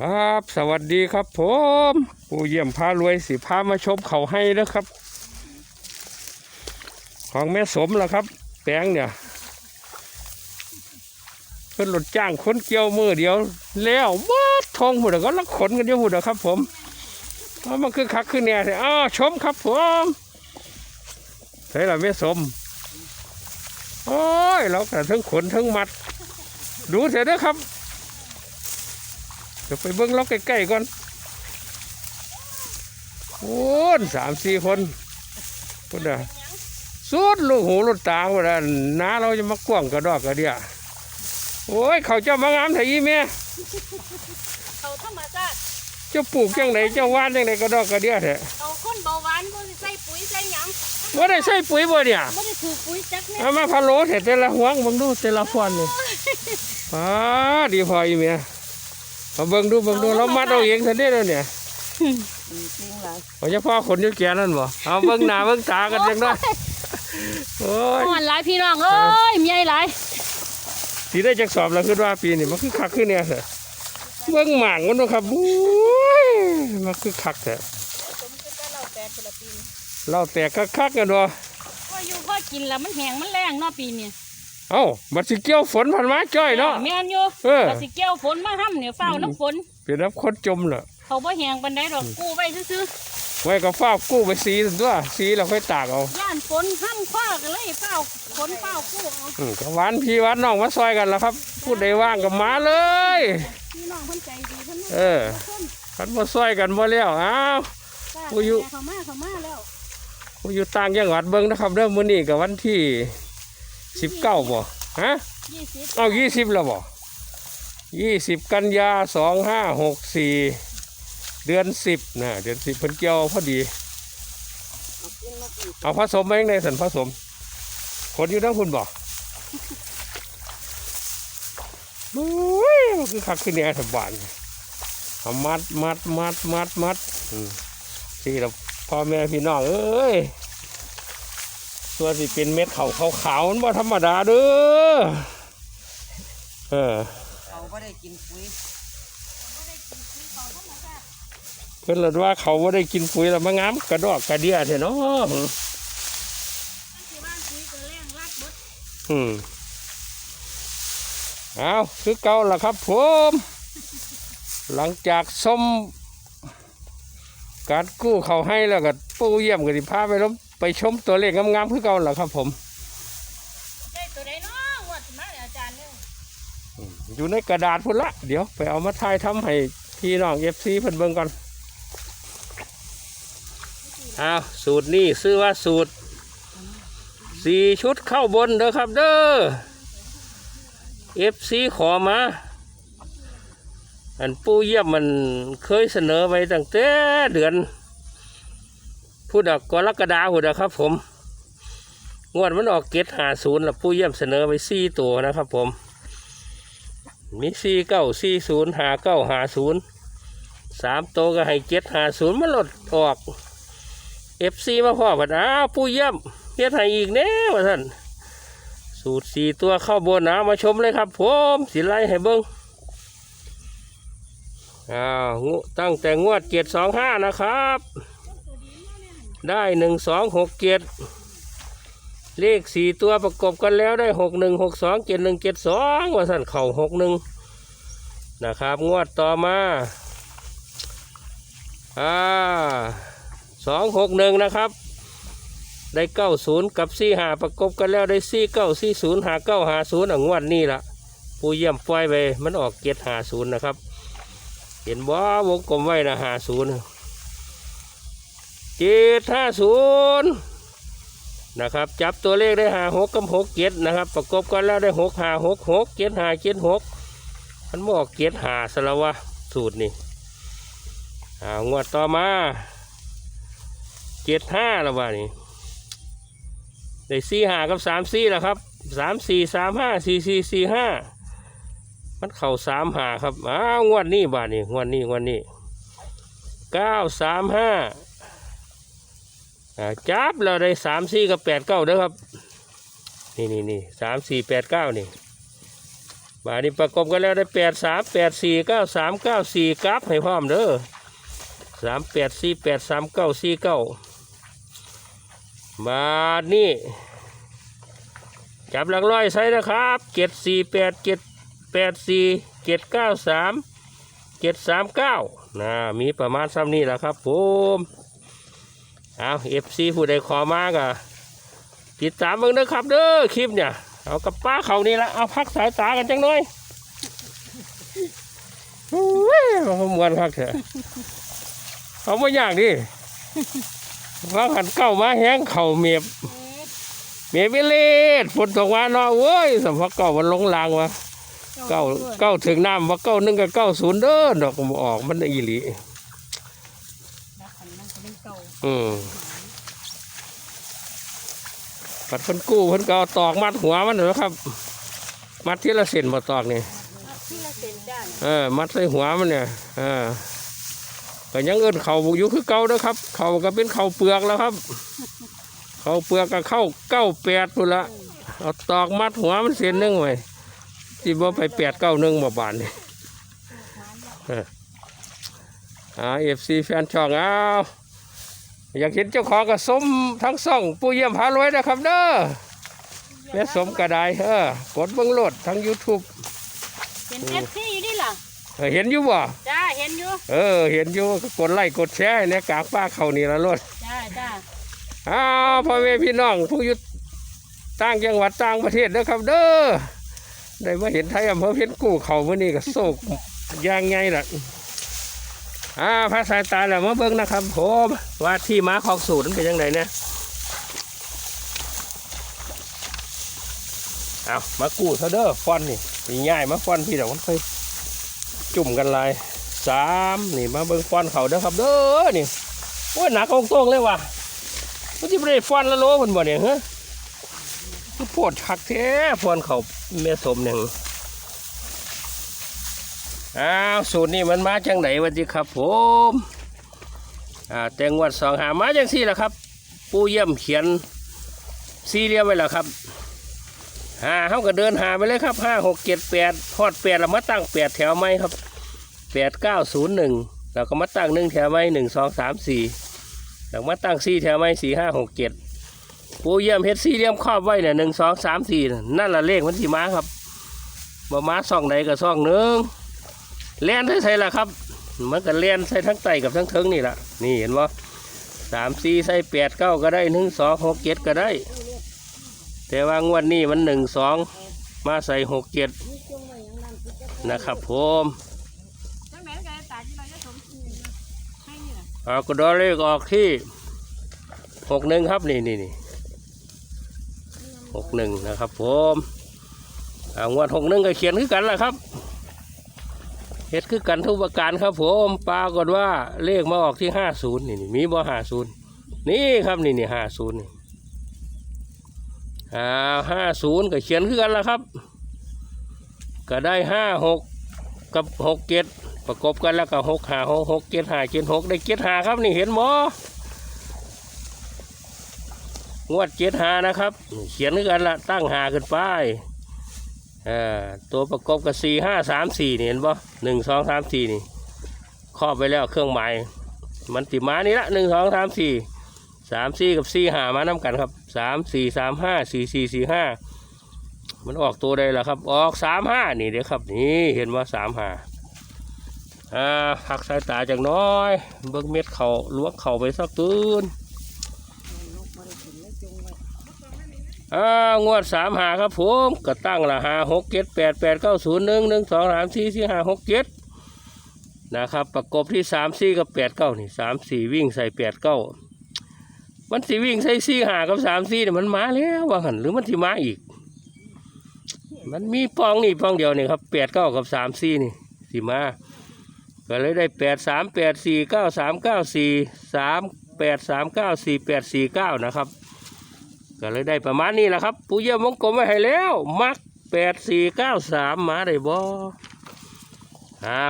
ครับ สวัสดีครับผมผู้เยี่ยมพารวยสิพามาชมเขาให้นะครับ ของแม่สมล่ะครับ แปลงเนี่ยเพิ่นรถจ้างคนเกี่ยวมือเดียว แล้วมาทองหมดก็ลักขนกันอยู่หมดครับ ผมเอามันคือคักขึ้นเลยอ้าวชมครับผมใช่ละแม่สมโอ้ยเราก็ทั้งขนทั้งมัด ดูเสร็จแล้วครับ ดี๋ยวไปเบิ้งล็อกใกล้ๆก่อนโอ้นสามสี่คนพุดอะสุดลูกหูลูกตาพุดอะน้าเราจะมากว้างกระดอกกระเดียโอ้ยเขาเจ้ามางามไถอีแม่เขาธรรมชาติเจ้าปลูกจังไหนเจ้าว่านจังไหนกระดอกกระเดียแท้เขาคนเบาหวานบ่ได้ใส่ปุ๋ยใส่หยังว่าได้ใส่ปุ๋ยบ่เนี่ยบ่ได้ถูกปุ๋ยจักแม่เอามาพะโล้เถอะแต่ละหวงเบิ่งดูแต่ละฟอนนี่อ้าดีพออีแม่เอาเบิ่งดูเบิ่งดูเรามัดเอาเองทันได้แล้วเนี่ยจริงหลายเอาเฉพาะคนอยุ่แก่นั่นบ่เอาเบิ่งหน้าเบิ่งตากันจังได้โอ้ยอ่อนหลายพี่น้องเอ้ยมีใหญ่หลายสีได้จักสอบแล้วขึ้นว่าปีนี้มันคือคักขึ้นเนี่ยเถอะเบิ่งหมางมันเนาะครับโอ้ยมันคือคักแท้สมคือแต่เราแปดคนละปีเราแตกคักๆกันเนาะพออยู่พอกินแล้วมันแห้งมันแรงเนาะปีนี้ เอ้าบัดสิเกี่ยวฝนผ่านมาจ้อยเนาะ แม่นอยู่เออ ก็สิเกี่ยวฝนมาห้ำเนี่ยเฝ้าน้ำฝน เป็นรับคนจมเหรอเขาบ่แห้งปานใดดอกกู้ไว้ซื่อไว้ก็ฟ้าวกู้ไปสีซั่นตัวสีแล้วค่อยตากเอาๆย่านฝนห้ำคว้ากันเลยเฝ้าฝนเฝ้ากู้เอาอืมก็หวานพี่หวานน้องมาซอยกันแล้วครับพูดใดว่างก็มาเลย พี่น้องเพิ่นใจดีเพิ่นเออคันมาซอยกันบ่แล้วอ้าวโอ้ยเขามาเขามาแล้วผมอยู่ต่างจังหวัดเบิ่งนะครับเริ่มมื้อนี้กับวันที่ สิบเก้าบ่ฮะ20เอายี่สิบแล้วบ่ยี่สิบกันยาสองห้าหกสี่เดือนสิบนะเดือนสิบเพิ่นเกี่ยวพอดี เอาผสมมาเองในสันผสมคนอยู่ทั้งคุณบ่โอ้ยมันคือคักขึ้นเนี่ยสบานเอามัดมัดมัดมัดมัดอืมที่เราพ่อแม่พี่น้องเอ้ย ตัวสิเป็นเม็ดเขาขาวๆมันบ่ธรรมดาเด้อเออเขาก็ได้กินปุ๋ยเพิ่นเลยว่าเขาว่าได้กินปุ๋ยแล้วมางามกระดอกกระเดียเถอะเนาะที่บ้านปุ๋ยก็แรงรัดเบิดอืมเอาคือเก่าล่ะครับผมหลังจากส้มการกู้เขาให้แล้วก็ปูเยี่ยมก็สิพาไปล้ม ไปชมตัวเลขงามๆคือเก่าล่ะครับผมได้ตัวใดเนาะงวดสิมาเนี่ยอาจารย์เนี่ยอยู่ในกระดาษพุ่นละ เดี๋ยวไปเอามาทายทำให้พี่น้องเอฟซีเพิ่นเบิ่งก่อนอ้าวสูตรนี้ชื่อว่าสูตรสี่ชุดเข้าบนเด้อครับเด้อเอฟซีขอมา อันปูเยี่ยมมันเคยเสนอไว้ตั้งแต่เดือน พูดกกรกฎาคมพูดครับ ผม งวดมันออกเกตหาศูนย์แล้วปูเยี่ยมเสนอไว้สี่ตัวนะครับ ผม มีสี่เก้าสี่ศูนย์หาเก้าหาศูนย์สามโตวก็ให้เจ็ดหาศูนย์มันลดออกเอฟซีมาพ่อบัดอ้าวผู้เยี่ยมเฮ็ดให้อีกแน่ว่าท่านสูตรสี่ตัวเข้าบนนะมาชมเลยครับ ผมสิไล่ให้เบิ้งอ้าวตั้งแต่งวดเจ็ดสองห้านะครับ ได้หนึ่งสองหกเจ็ดเลขสี่ตัวประกบกันแล้วได้หกหนึ่งหกสองเจ็ดหนึ่งเจ็ดสองว่าสั่นเข่าหกหนึ่งนะครับ งวดต่อมาอ่าสองหกหนึ่งนะครับ ได้เก้าศูนย์กับสี่หาประกบกันแล้วได้สี่เก้าสี่ศูนย์หาเก้าหาศูนย์อะงวดนี้ละผู้เยี่ยมปล่อยไปมันออกเจ็ดหาศูนย์นะครับ เห็นบ่วงกลมไว้นะหาศูนย์ เจ็ดห้าศูนย์นะครับ จับตัวเลขได้หาหกกับหกเจ็ดนะครับ ประกบกันแล้วได้หกหาหกหกเจ็ดหาเจ็ดหกมันบอกเจ็ดหาสละวะสูตรนี่อ่างวดต่อมาเจ็ดห้าละวะนี่ได้สี่หากับสามสี่แล้วครับสามสี่สามห้าสี่สี่สี่ห้ามันเข่าสามหาครับอ้าวงวดนี้บาทนี่งวดนี้งวดนี้เก้าสามห้า จับเราได้สามสี่กับแปดเก้าเด้อครับ นี่นี่นี่สามสี่แปดเก้านี่บานี้ประกบกันแล้วได้แปดสามแปดสี่เก้าสามเก้าสี่กราฟให้พร้อมเด้อสามแปดสี่แปดสามเก้าสี่เก้าบาทนี้จับหลักร้อยใส่นะครับเจ็ดสี่แปดเจ็ดแปดสี่เจ็ดเก้าสามเจ็ดสามเก้านะมีประมาณซ้ำนี้แหละครับผม เอาเอฟซีผู้ใดขอมากอะติดตามเบิ่งเด้อครับเด้อคลิปเนี่ย เอากับป้าเขานี่ละเอาพักสายตากันจังหน่อยโอ้ยมันมวนพักเถอะเอาไม่ยากดิว่าหันเก้ามาแห้งเข่าเมียบเมียบไปเลดฝนตกมาเนาะเว้ยสมพักเก้ามันลงลางวะเก้าเก้าถึงน้ำว่าเก้าหนึ่งกับเก้าศูนย์เด้อดอกมันออกมันอีหลี รักกันมันก็เป็นเก่า อืมปัดคนกู้เพิ่นก็เอาตอกมัดหัวมันเหรอครับ มัดที่ละเส้นมาตอกนี่เอาที่ละเซนจ้าเนี่ยเออ มัดใส่หัวมันเนี่ยเออก็ยังเอิ้นเขาอยู่คือเก่าเด้อครับ เขาก็เป็นเขาเปลือกแล้วครับ เขาเปลือกก็เข้าเก้าแปดพุ่นละเอาตอกมัดหัวมันเส้นหนึงไว้ที่บ่ไปแปดเก้าหนึ่งบ่บานนี่เอออ่าเอฟซีแฟนช่องเอา อยากเห็นเจ้าของก็สมทั้งซ่องปูเยี่ยมพารวยนะครับเด้อแม่สมกระไดเออกดเบิ้งโลดทั้ง YouTube เห็นเอฟซีอยู่นี่ล่ะเออเห็นอยู่บ่จ้าเห็นอยู่เออ เห็นอยู่ก็กดไลค์กดแชร์ให้ในกากป้าเขานี่ละโลดจ้าจ้าอ้าวพ่อแม่พี่น้องผู้อยู่ต่างจังหวัดต่างประเทศนะครับ เด้อได้มาเห็นไทยอำเภอเพชรกู้เขาเมื่อนี้ก็โศกอย่างไงล่ะ อ่าพระสายตาแล้วมาเบิ่งนะครับผมว่าที่มาของสูตรมันเป็นยังไงเนี่ยเอามากู้เถอเด้อฟอนนี่มีง่ายมาฟอนพี่เดี๋ยวมันเคยจุ่มกันหลายสามนี่มาเบิ่งฟอนเขาเด้อครับเด้อนี่โอ้ยหนักองตรงเลยว่ะมันจะไม่ได้ฟันละโลมันบ่เนี่ยฮะคือปวดคักแท้ฟันเขาแม่สมหนึ่ง อ้าวสูตรนี้มันมาจังไหนวะจิครับผมอ่าแตงวดสองหามาจังสี่ละครับ ปูเยี่ยมเขียนสี่เหลี่ยมไว้ล้วครับหาเขาก็เดินหาไปเลยครับห้าหกเจ็ดแปดทอดแปดแล้วมาตั้งแปดแถวไหมครับแปดเก้าศูนย์หนึ่งแล้วก็มาตั้งหนึ่งแถวไหมหนึ่งสองสามสี่หลังมาตั้งสี่แถวไม่สี่ห้าหกเจ็ดปูเยี่ยมเฮ็ดสี่เหลี่ยมครอบไว้เนี่ยหนึ่งสองสามสี่นั่นละเลขมันสีม้าครับบ่ม้าซองใดกับซ่องหนึ่ง เลียนใส่ใส่ละครับ มันก็เลียนใส่ทั้งไตกับทั้งเทิงนี่ละนี่เห็นบ่สามสี่ใส่แปดเก้าก็ได้หนึ่งสองหกเจ็ดก็ได้ แต่ว่างวดนี้มันหนึ่งสองมาใส่หกเจ็ดนะครับผมจังไหนก็ได้ตาที่เราจะสมให้นี่ล่ะเอากระดอเลขออกที่หกหนึ่งครับนี่นี่นี่หกหนึ่งนะครับผมเอางวดหกหนึ่งก็เขียนคือกันแหละครับ เฮ็ดคือกันทุกประการครับผมปรากฏว่าเลขมาออกที่ห้าศูนย์นี่นี่มีบ่ห้าศูนย์นี่ครับนี่นี่ห้าศูนย์นี่อ่าห้าศูนย์ก็เขียนคือกันแล้วครับ ก็ได้ห้าหกกับหกเจ็ดประกบกันแล้วก็หกหาหกหกเจ็ดหาเจ็ดหกได้เจ็ดหาครับนี่เห็นหมองวดเจ็ดหานะครับ เขียนด้วยกันละตั้งหาขึ้นไป อ่าตัวประกบกับสี่ห้าสามสี่เห็นบ่หนึ่งสองสามสี่นี่ครอบไปแล้วเครื่องหมายมันติมานี่ละหนึ่งสองสามสี่สามสี่กับสี่หามาน้ำกันครับสามสี่สามห้าสี่สี่สี่ห้ามันออกตัวใดล่ะครับ ออกสามห้านี่เดี๋ยวครับนี่เห็นว่าสามห้าอ่าพักสายตาจากน้อย เบิ่งเม็ดเขาล้วงเขาไปสักตื่น อ่างวดสามหาครับผมก็ตั้งละหาหกเจ็ดแปดแปดเก้าศูนย์หนึ่งหนึ่งสองสามสี่สี่ห้าหกเจ็ดนะครับ ประกบที่สามสี่กับแปดเก้านี่สามสี่วิ่งใส่แปดเก้ามันสิวิ่งใส่สี่หากับสามสี่เนี่ยมันมาแล้วว่าหันหรือมันที่มาอีก มันมีปองนี่ปองเดียวนี่ครับแปดเก้ากับสามสี่นี่สิมาก็เลยได้แปดสามแปดสี่เก้าสามเก้าสี่สามแปดสามเก้าสี่แปดสี่เก้านะครับ ก็เลยได้ประมาณนี้แหละครับปูเยี่ยมงกลมไว้ให้แล้วมักแปดสี่เก้าสามมาได้บ่อ่า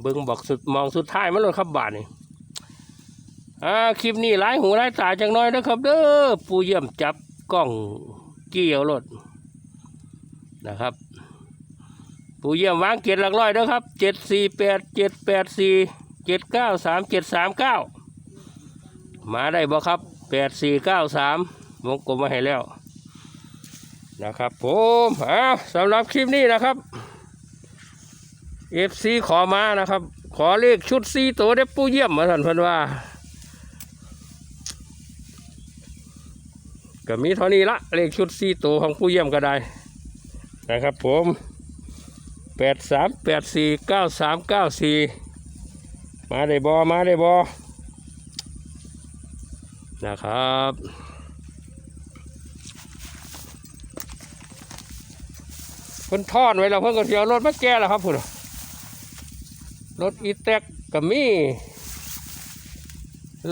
เบิ้งบอกสุดมองสุดท้ายมันเลยครับบาทนี่อ่าคลิปนี้หลายหูหลายตาจังน้อยนะครับเด้อปูเยี่ยมจับกล้องเกี่ยวรถนะครับผู้เยี่ยมวางเกียรติหลักร้อยเด้อครับเจ็ดสี่แปดเจ็ดแปดสี่เจ็ดเก้าสามเจ็ดสามเก้ามาได้บ่ครับ แปดสี่เก้าสามวงกลมมาให้แล้ว นะครับผมอ้าวสำหรับคลิปนี้นะครับ FC ขอมานะครับ ขอเลขชุดซีตัวได้ผู้เยี่ยมมาท่านเพิ่นว่าก็มีเท่านี้ละเลขชุดซีตัวของผู้เยี่ยมก็ได้นะครับผมแปดสามแปดสี่เก้าสามเก้าสี่มาได้บอมาได้บอ นะครับ เพิ่นทอดไว้แล้วเพิ่นก็เสียวรถมาแก่แล้วครับพุ่นรถอีแตกก็มี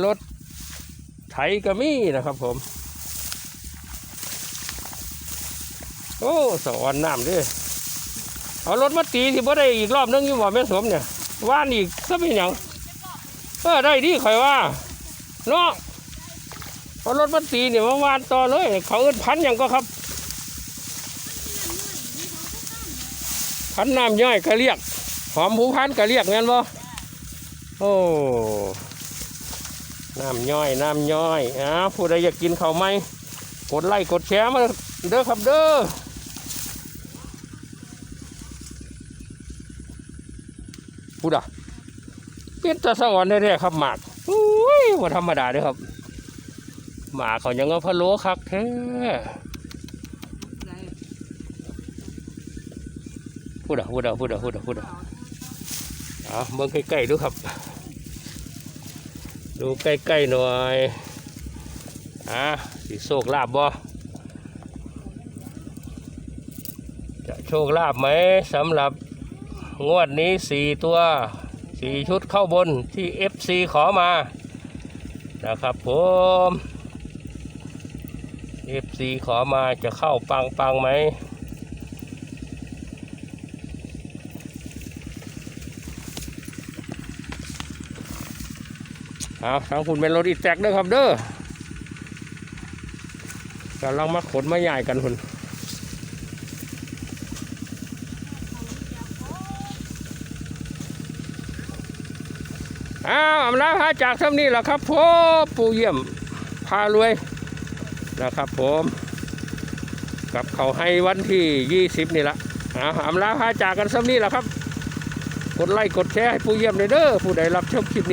รถไถก็มีนะครับผม โอ้สอนน้ำดิเอารถมาตีที่บ่ได้อีกรอบนึงอยู่บ่แม่สมเนี่ยว่านอีกซะเป็นหยังเออได้ดีข่อยว่าเนาะ เอารถมาตีเนี่ยมาวานต่อเลย เขาเอิ้นพันหยังก็ครับ พันน้ำย่อยก็เรียก หอมหูพันก็เรียกงั้นบ่โอ้น้ำย่อยน้ำย่อยอ้าผู้ใดอยากกินเขาไหมกดไลค์กดแชร์มาเด้อครับเด้อพูดอะเป็นตะสะอ่อนแท้ๆครับหมากอุ้ยว่าธรรมดาเด้อครับ หมาเขายังเอพะโล้คักแท้พูดอะพูดอะพูดอะพูดอะพูดอะเอาเบิ่งใกล้ๆดูครับ ดูใกล้ๆหน่อยอะสิโชคลาภบ่จะโชคลาภไหมสำหรับงวดนี้สี่ตัวสี่ชุดเข้าบนที่ FC ขอมานะครับผม FC ขอมาจะเข้าปังปังไหมเอาทางคุณเป็นรถอีแตกเด้อครับเด้อกำลังมาขนมาใหญ่กันคุณอ้าวอำลาพาจากท่านี้แหละครับผมปู่เยี่ยม พารวย นะครับผมกับเขาให้วันที่ 20 นี่ละอ่าวอำลาพาจากกันซ้ำนี่แหละครับ กดไลค์กดแชร์ให้ผู้เยี่ยมเด้อผู้ใดรับชมคลิปนี้